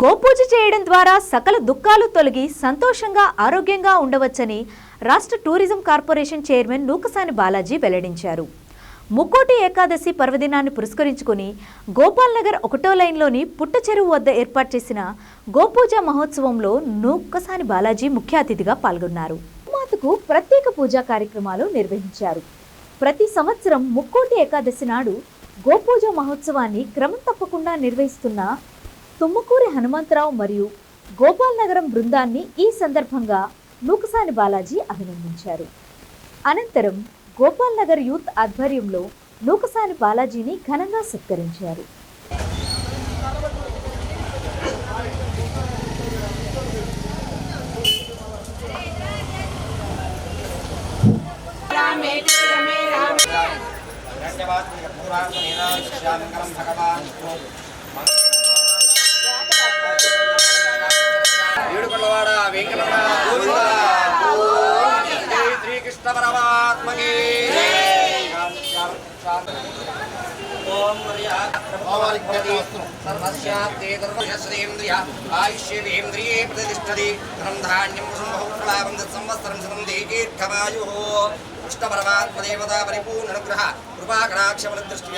గోపూజ చేయడం ద్వారా సకల దుఃఖాలు తొలగి సంతోషంగా ఆరోగ్యంగా ఉండవచ్చని రాష్ట్ర tourism corporation chairman Nukasani Balaji వెల్లడించారు. ముక్కోటి ఏకాదశి పర్వదినాన్ని పురస్కరించుకుని గోపాల్ నగర్ ఒకటో లైన్లోని పుట్ట చెరువు వద్ద ఏర్పాటు చేసిన గోపూజ మహోత్సవంలో నూకసాని బాలాజీ ముఖ్య అతిథిగా పాల్గొన్నారు. మాతకు ప్రత్యేక పూజా కార్యక్రమాలు నిర్వహించారు. ప్రతి సంవత్సరం ముక్కోటి ఏకాదశి నాడు గోపూజ మహోత్సవాన్ని క్రమం తప్పకుండా నిర్వహిస్తున్న తుమ్మకూరి హనుమంతరావు మరియు గోపాల్ నగరం బృందాన్ని ఈ సందర్భంగా నూకసాని బాలాజీ అభినందించారు. అనంతరం గోపాల్ నగర్ యూత్ ఆధ్వర్యంలో నూకసాని బాలాజీని ఘనంగా సత్కరించారు. ఏడుకొండవాడ వెంకటరమణ శ్రీకృష్ణ పరమాత్మకి ఓం సర్వస్యాప్తే ధర్మశ్రేంద్రియ సంభవం సంవత్సరం శతం దీర్ఘమాయు కృష్ణ పరమాత్మ దేవతా పరిపూర్ణ అనుగ్రహ కృపాకటాక్ష దృష్టి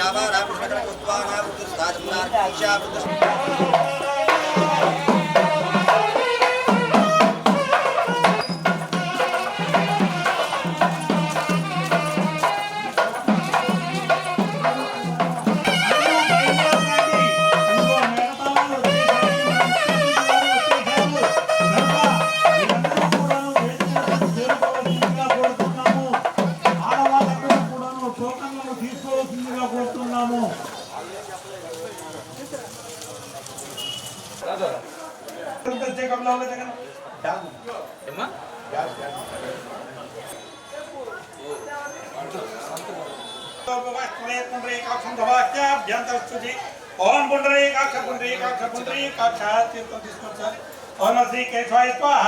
కోరుతున్నాము ఓం పుండరీకాక్ష పుండరీకాక్ష పుండరీకాక్ష తీర్థం తీసుకోండి సార్ ఓం శ్రీ కేశవాయ స్వాహ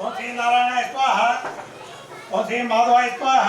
ఓం శ్రీ నారాయణ స్వాహ ఓం శ్రీ మాధవాయ స్వాహ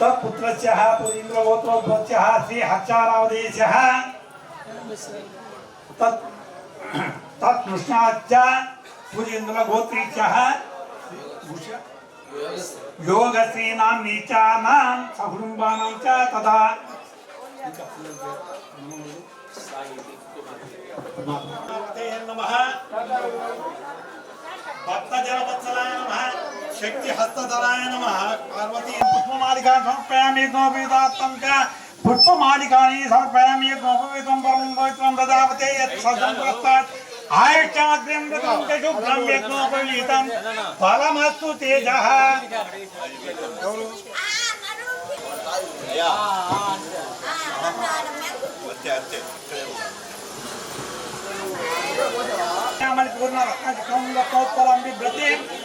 తత్పుత్రస్య ఇంద్రగోత్రోద్భ్య శ్రీ హర్చారావదేశ తత్ తత్కృష్ణాచ పూజేంద్రగోత్రీచ యోగశ్రీనాం నీచానాం సకుటుంబానం చ తదా భక్తజనవత్సలాయ నమ च तदा नमः भक्तजनवत्सलाय नमः शक्तिहस्तधराय नमः पार्वती पुष्पमालिकां समर्पयामि गोपीदात्तं च पुष्पमालिकानि समर्पयामि गोपवीतं परं पवित्रं ददावते यत् सदं प्रस्तात् आयुष्याग्र्यं मृतं च शुभ्रं यज्ञोपवीतं फलमस्तु तेजः पूर्ण रत्नकं रत्नोत्पलं बिभ्रति सौम्यां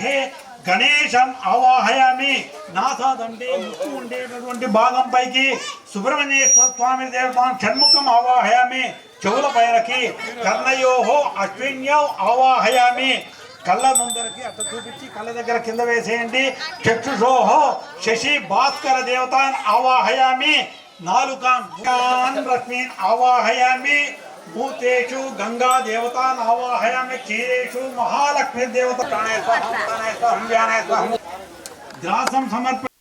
హే గణేశం అవాహయామి నాసాదండి ముక్కు ఉండేటటువంటి భాగం పైకి సుబ్రహ్మణ్యేశ్వర స్వామి దేవత షణ్ముఖం అవాహయామి చెవుల పైనకి కర్ణయోహో అశ్విన్యో అవాహయామి కళ్ళ ముందరకి అట్ట చూపించి కళ్ళ దగ్గర కింద వేసేయండి. చక్షుషోహో శశి భాస్కర దేవతాన్ అవాహయామి నాలుకాన్ రశ్మీన్ అవాహయామి భూతేషు గంగా దేవతాన్ ఆవాహయామి క్షీరేషు మహాలక్ష్మి దేవత గ్రాసం సమర్ప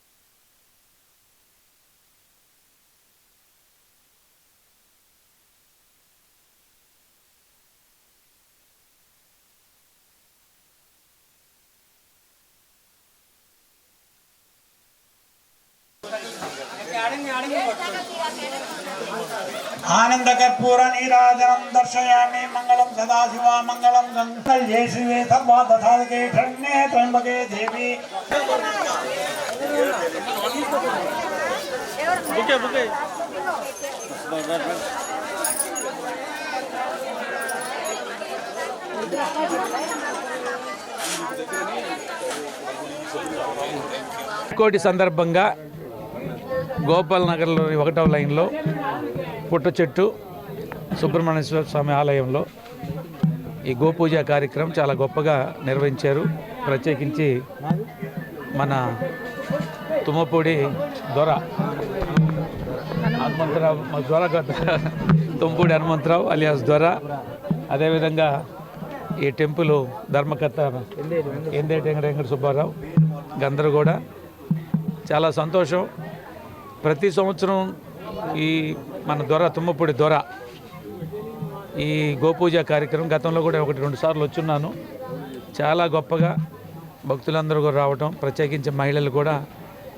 ఆనందకర్పూర నీరాజనం దర్శయామి మంగళం సదాశివ మంగళం గంగల్యే శివే సర్వాదధాకే శరణ్యే త్రయంబకే దేవి కోటి సందర్భంగా గోపాల్ నగర్లోని ఒకటవ లైన్లో పుట్ట చెట్టు సుబ్రహ్మణ్యేశ్వర స్వామి ఆలయంలో ఈ గోపూజ కార్యక్రమం చాలా గొప్పగా నిర్వహించారు. ప్రత్యేకించి మన తుమ్మపూడి దొర హనుమంతరావు మా దొర తుమ్మపూడి హనుమంతరావు అలియాస్ దొర. అదేవిధంగా ఈ టెంపుల్ ధర్మకర్త ఎందేటి వెంకటేంకట సుబ్బారావు గందరు కూడా చాలా సంతోషం. ప్రతి సంవత్సరం ఈ మన దొర తుమ్మపూడి దొర. ఈ గోపూజ కార్యక్రమం గతంలో కూడా ఒకటి రెండు సార్లు వచ్చున్నాను. చాలా గొప్పగా భక్తులందరూ కూడా రావటం ప్రత్యేకించి మహిళలు కూడా.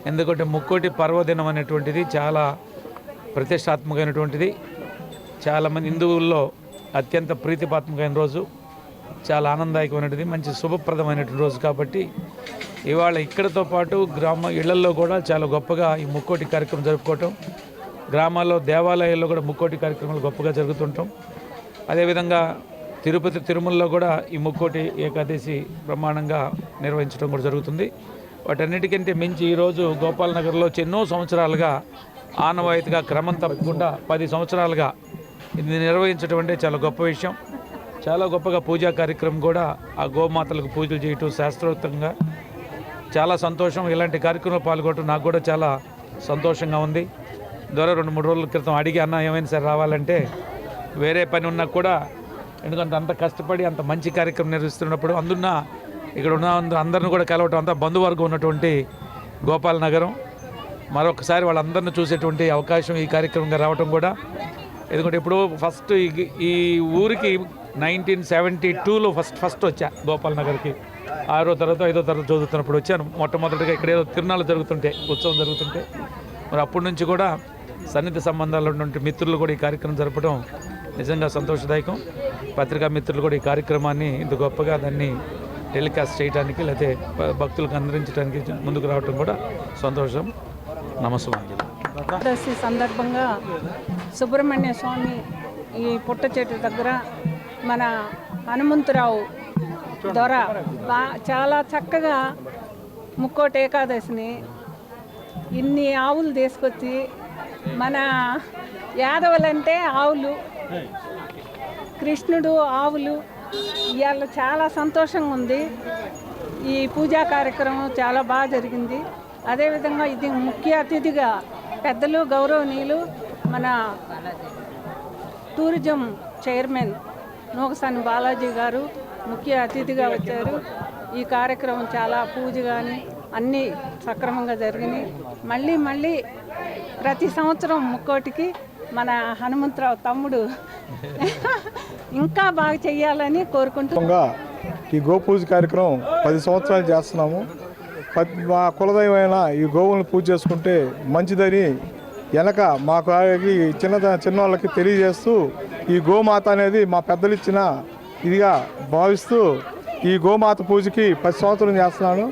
ఎందుకంటే ముక్కోటి పర్వదినం అనేటువంటిది చాలా ప్రతిష్టాత్మకమైనటువంటిది. చాలామంది హిందువుల్లో అత్యంత ప్రీతిపాత్మకమైన రోజు. చాలా ఆనందదాయకమైనది మంచి శుభప్రదమైనటువంటి రోజు కాబట్టి ఇవాళ ఇక్కడతో పాటు గ్రామ ఇళ్ళల్లో కూడా చాలా గొప్పగా ఈ ముక్కోటి కార్యక్రమం జరుపుకోవటం గ్రామాల్లో దేవాలయాల్లో కూడా ముక్కోటి కార్యక్రమాలు గొప్పగా జరుగుతుంటాం. అదేవిధంగా తిరుపతి తిరుమలలో కూడా ఈ ముక్కోటి ఏకాదశి బ్రహ్మాండంగా నిర్వహించడం కూడా జరుగుతుంది. వాటన్నిటికంటే మించి ఈరోజు గోపాల్ నగర్లో ఎన్నో సంవత్సరాలుగా ఆనవాయితీగా క్రమం తప్పకుండా పది సంవత్సరాలుగా ఇది నిర్వహించడం అంటే చాలా గొప్ప విషయం. చాలా గొప్పగా పూజా కార్యక్రమం కూడా ఆ గోమాతలకు పూజలు చేయటం శాస్త్రోక్తంగా చాలా సంతోషం. ఇలాంటి కార్యక్రమంలో పాల్గొనడం నాకు కూడా చాలా సంతోషంగా ఉంది. ద్వారా రెండు మూడు రోజుల క్రితం అడిగి అన్న ఏమైనా సరే? రావాలంటే వేరే పని ఉన్నా కూడా ఎందుకంటే అంత కష్టపడి అంత మంచి కార్యక్రమం నిర్వహిస్తున్నప్పుడు అందున్న ఇక్కడ ఉన్న అందరిని కూడా కలవటం అంతా బంధువర్గం ఉన్నటువంటి గోపాల్ నగరం. మరొకసారి వాళ్ళందరిని చూసేటువంటి అవకాశం ఈ కార్యక్రమంగా రావటం కూడా. ఎందుకంటే ఇప్పుడు ఫస్ట్ ఈ- ఈ ఊరికి నైన్టీన్ సెవెంటీ టూలో ఫస్ట్ ఫస్ట్ వచ్చా గోపాల్ నగర్కి. ఆరో తరగతి ఐదో తరగతి చదువుతున్నప్పుడు వచ్చాను. మొట్టమొదటిగా ఇక్కడ ఏదో తిరునాళ్ళు జరుగుతుంటే ఉత్సవం జరుగుతుంటే. మరి అప్పటి నుంచి కూడా సన్నిధి సంబంధాలు ఉన్నటువంటి మిత్రులు కూడా ఈ కార్యక్రమం జరపడం నిజంగా సంతోషదాయకం. పత్రికా మిత్రులు కూడా ఈ కార్యక్రమాన్ని ఇంత గొప్పగా దాన్ని టెలికాస్ట్ చేయడానికి లేకపోతే భక్తులకు అందించడానికి ముందుకు రావడం కూడా సంతోషం. నమస్కారం ఏకాదశి సందర్భంగా సుబ్రహ్మణ్య స్వామి ఈ పుట్ట చెట్టు దగ్గర మన హనుమంతరావు దొర చాలా చక్కగా ముక్కోటి ఏకాదశిని ఇన్ని ఆవులు తీసుకొచ్చి మన యాదవులంటే ఆవులు. కృష్ణుడు ఆవులు. ఇవాళ చాలా సంతోషంగా ఉంది. ఈ పూజా కార్యక్రమం చాలా బాగా జరిగింది. అదేవిధంగా ఇది ముఖ్య అతిథిగా పెద్దలు గౌరవనీయులు మన టూరిజం చైర్మన్ నూకసాని బాలాజీ గారు ముఖ్య అతిథిగా వచ్చారు. ఈ కార్యక్రమం చాలా పూజ కానీ అన్నీ సక్రమంగా జరిగినాయి. మళ్ళీ మళ్ళీ ప్రతి సంవత్సరం ముక్కోటికి మన హనుమంతరావు తమ్ముడు ఇంకా బాగా చేయాలని కోరుకుంటున్నా ఈ గోపూజ కార్యక్రమం పది సంవత్సరాలు చేస్తున్నాము. మా కులదైవమైన ఈ గోవులను పూజ చేసుకుంటే మంచిదని వెనక మాకు చిన్న చిన్నవాళ్ళకి తెలియజేస్తూ ఈ గోమాత అనేది మా పెద్దలు ఇచ్చిన ఇదిగా భావిస్తూ ఈ గోమాత పూజకి పది సంవత్సరం చేస్తున్నాను.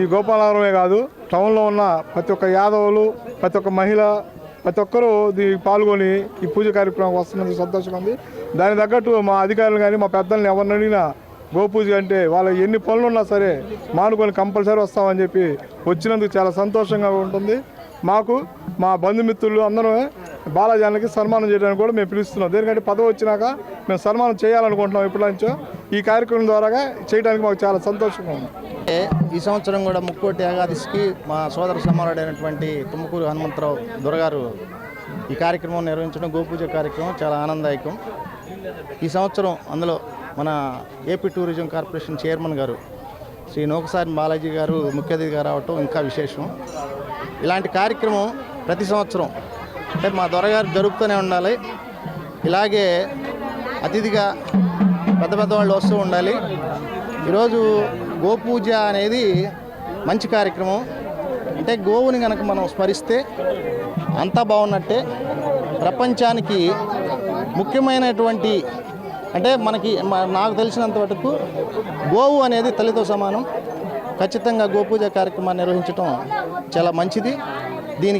ఈ గోపాలవరమే కాదు టౌన్లో ఉన్న ప్రతి ఒక్క యాదవులు ప్రతి ఒక్క మహిళ ప్రతి ఒక్కరూ దీనికి పాల్గొని ఈ పూజ కార్యక్రమం వస్తున్నది సంతోషంగా ఉంది. దాని తగ్గట్టు మా అధికారులు కానీ మా పెద్దల్ని ఎవరిని అడిగినా గోపూజ అంటే వాళ్ళ ఎన్ని పనులు ఉన్నా సరే మానుకొని కంపల్సరీ వస్తామని చెప్పి వచ్చినందుకు చాలా సంతోషంగా ఉంటుంది. మాకు మా బంధుమిత్రులు అందరూ బాలాజానికి సన్మానం చేయడానికి కూడా మేము పిలుస్తున్నాం. దేనికంటే పదవి వచ్చినాక మేము సన్మానం చేయాలనుకుంటున్నాం ఎప్పటి నుంచో. ఈ కార్యక్రమం ద్వారా చేయడానికి మాకు చాలా సంతోషంగా ఉంది. ఈ సంవత్సరం కూడా ముక్కోటి ఏకాదశికి మా సోదర సమానుడైనటువంటి తుమ్మకూరు హనుమంతరావు దొరగారు ఈ కార్యక్రమం నిర్వహించడం గోపూజ కార్యక్రమం చాలా ఆనందదాయకం. ఈ సంవత్సరం అందులో మన ఏపీ టూరిజం కార్పొరేషన్ చైర్మన్ గారు శ్రీ నోకసారి బాలాజీ గారు ముఖ్య అతిథిగా రావటం ఇంకా విశేషం. ఇలాంటి కార్యక్రమం ప్రతి సంవత్సరం అంటే మా దొరగారు జరుపుతూనే ఉండాలి. ఇలాగే అతిథిగా పెద్ద పెద్ద వాళ్ళు వస్తూ ఉండాలి. ఈరోజు గోపూజ అనేది మంచి కార్యక్రమం. అంటే గోవుని కనుక మనం స్మరిస్తే అంతా బాగున్నట్టే. ప్రపంచానికి ముఖ్యమైనటువంటి అంటే మనకి నాకు తెలిసినంత వరకు గోవు అనేది తల్లితో సమానం. ఖచ్చితంగా గోపూజ కార్యక్రమాన్ని నిర్వహించడం చాలా మంచిది. దీనికి